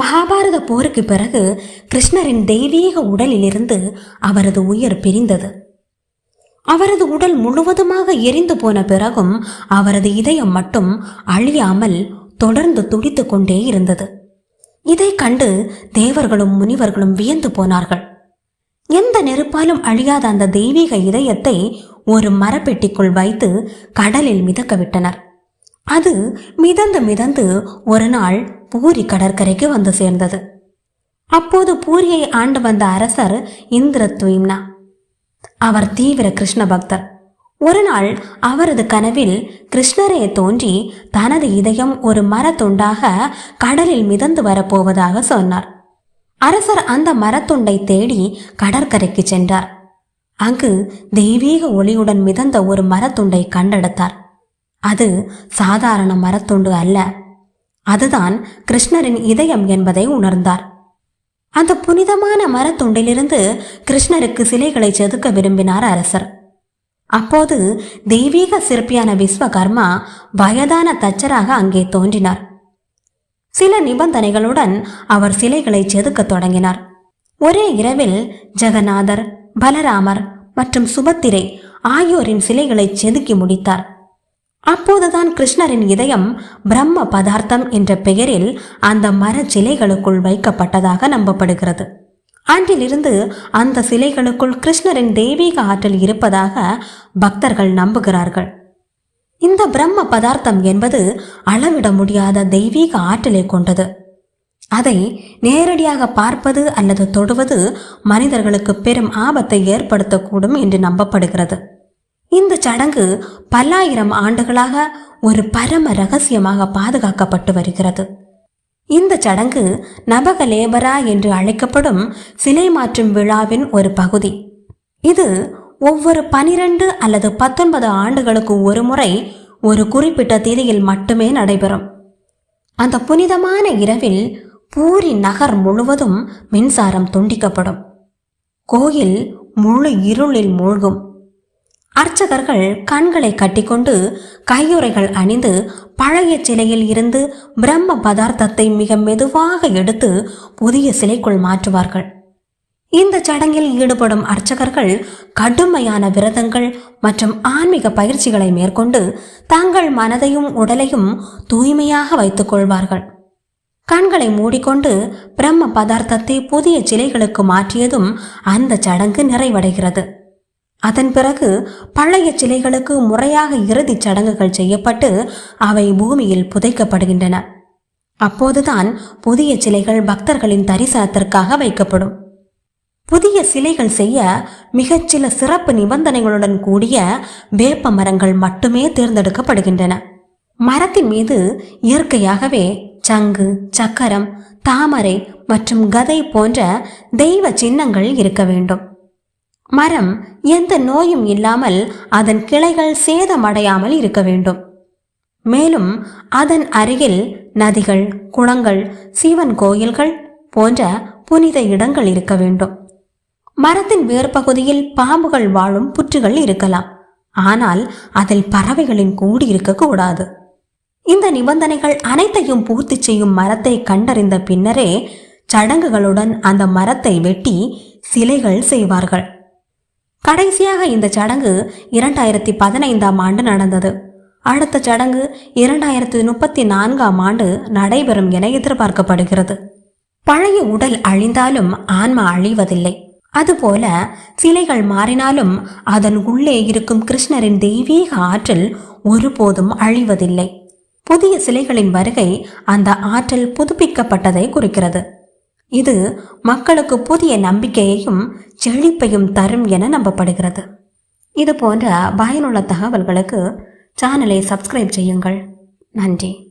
மகாபாரத போருக்கு பிறகு கிருஷ்ணரின் தெய்வீக உடலிலிருந்து அவரது உயிர் பிரிந்தது. அவரது உடல் முழுவதுமாக எரிந்து போன பிறகும் அவரது இதயம் மட்டும் அழியாமல் தொடர்ந்து துடித்துக் கொண்டே இருந்தது. இதை கண்டு தேவர்களும் முனிவர்களும் வியந்து போனார்கள். எந்த நெருப்பாலும் அழியாத அந்த தெய்வீக இதயத்தை ஒரு மரப்பெட்டிக்குள் வைத்து கடலில் மிதக்க விட்டனர். அது மிதந்து மிதந்து ஒரு நாள் பூரி கடற்கரைக்கு வந்து சேர்ந்தது. அப்போது பூரியை ஆண்டு வந்த அரசர் இந்திரத்வீம்னா அவர் தீவிர கிருஷ்ண பக்தர். ஒரு நாள் அவரது கனவில் கிருஷ்ணரே தோன்றி தனது இதயம் ஒரு மரத்துண்டாக கடலில் மிதந்து வரப்போவதாக சொன்னார். அரசர் அந்த மரத்துண்டை தேடி கடற்கரைக்கு சென்றார். அங்கு தெய்வீக ஒளியுடன் மிதந்த ஒரு மரத்துண்டை கண்டெடுத்தார். அது சாதாரண மரத்துண்டு அல்ல. அதுதான் கிருஷ்ணரின் இதயம் என்பதை உணர்ந்தார். அந்த புனிதமான மரத்துண்டிலிருந்து கிருஷ்ணருக்கு சிலைகளை செதுக்க விரும்பினார் அரசர். அப்போது தெய்வீக சிற்பியான விஸ்வகர்மா வயதான தச்சராக அங்கே தோன்றினார். சில நிபந்தனைகளுடன் அவர் சிலைகளை செதுக்கத் தொடங்கினார். ஒரே இரவில் ஜெகநாதர் பலராமர் மற்றும் சுபத்திரை ஆகியோரின் சிலைகளை செதுக்கி முடித்தார். அப்போதுதான் கிருஷ்ணரின் இதயம் பிரம்ம பதார்த்தம் என்ற பெயரில் அந்த மர சிலைகளுக்குள் வைக்கப்பட்டதாக நம்பப்படுகிறது. அன்றிலிருந்து அந்த சிலைகளுக்குள் கிருஷ்ணரின் தெய்வீக ஆற்றல் இருப்பதாக பக்தர்கள் நம்புகிறார்கள். இந்த பிரம்ம பதார்த்தம் என்பது அளவிட முடியாத தெய்வீக ஆற்றலை கொண்டது. அதை நேரடியாக பார்ப்பது அல்லது தொடுவது மனிதர்களுக்கு பெரும் ஆபத்தை ஏற்படுத்தக்கூடும் என்று நம்பப்படுகிறது. இந்த சடங்கு பல்லாயிரம் ஆண்டுகளாக ஒரு பரம ரகசியமாக பாதுகாக்கப்பட்டு வருகிறது. இந்த சடங்கு நபகலேபரா என்று அழைக்கப்படும் சிலை மாற்றும் விழாவின் ஒரு பகுதி. இது ஒவ்வொரு பனிரெண்டு அல்லது பத்தொன்பது ஆண்டுகளுக்கு ஒரு முறை ஒரு குறிப்பிட்ட தேதியில் மட்டுமே நடைபெறும். அந்த புனிதமான இரவில் பூரி நகர் முழுவதும் மின்சாரம் துண்டிக்கப்படும். கோயில் முழு இருளில் மூழ்கும். அர்ச்சகர்கள் கண்களை கட்டிக்கொண்டு கையுறைகள் அணிந்து பழைய சிலையில் இருந்து பிரம்ம பதார்த்தத்தை மிக மெதுவாக எடுத்து புதிய சிலைக்குள் மாற்றுவார்கள். இந்த சடங்கில் ஈடுபடும் அர்ச்சகர்கள் கடுமையான விரதங்கள் மற்றும் ஆன்மீக பயிற்சிகளை மேற்கொண்டு தங்கள் மனதையும் உடலையும் தூய்மையாக வைத்துக் கொள்வார்கள். கண்களை மூடிக்கொண்டு பிரம்ம பதார்த்தத்தை புதிய சிலைகளுக்கு மாற்றியதும் அந்த சடங்கு நிறைவடைகிறது. அதன் பிறகு பழைய சிலைகளுக்கு முறையாக இறுதிச் சடங்குகள் செய்யப்பட்டு அவை பூமியில் புதைக்கப்படுகின்றன. அப்போதுதான் புதிய சிலைகள் பக்தர்களின் தரிசனத்திற்காக வைக்கப்படும். புதிய சிலைகள் செய்ய மிகச்சில சிறப்பு நிபந்தனைகளுடன் கூடிய வேப்ப மரங்கள் மட்டுமே தேர்ந்தெடுக்கப்படுகின்றன. மரத்தின் மீது இயற்கையாகவே சங்கு சக்கரம் தாமரை மற்றும் கதை போன்ற தெய்வ சின்னங்கள் இருக்க வேண்டும். மரம் எந்த நோயும் இல்லாமல் அதன் கிளைகள் சேதமடையாமல் இருக்க வேண்டும். மேலும் அதன் அருகில் நதிகள் குளங்கள் சிவன் கோயில்கள் போன்ற புனித இடங்கள் இருக்க வேண்டும். மரத்தின் வேர்பகுதியில் பாம்புகள் வாழும் புற்றுகள் இருக்கலாம். ஆனால் அதில் பறவைகளின் கூடி இருக்கக்கூடாது இந்த நிபந்தனைகள் அனைத்தையும் பூர்த்தி செய்யும் மரத்தை கண்டறிந்த பின்னரே சடங்குகளுடன் அந்த மரத்தை வெட்டி சிலைகள் செய்வார்கள். கடைசியாக இந்த சடங்கு இரண்டாயிரத்தி பதினைந்தாம் ஆண்டு நடந்தது. அடுத்த சடங்கு இரண்டாயிரத்தி முப்பத்தி நான்காம் ஆண்டு நடைபெறும் என எதிர்பார்க்கப்படுகிறது. பழைய உடல் அழிந்தாலும் ஆன்மா அழிவதில்லை. அதுபோல சிலைகள் மாறினாலும் அதன் உள்ளே இருக்கும் கிருஷ்ணரின் தெய்வீக ஆற்றல் ஒருபோதும் அழிவதில்லை. புதிய சிலைகளின் வருகை அந்த ஆற்றல் புதுப்பிக்கப்பட்டதை குறிக்கிறது. இது மக்களுக்கு புதிய நம்பிக்கையையும் செழிப்பையும் தரும் என நம்பப்படுகிறது. இது போன்ற பயனுள்ள தகவல்களுக்கு சேனலை சப்ஸ்கிரைப் செய்யுங்கள். நன்றி.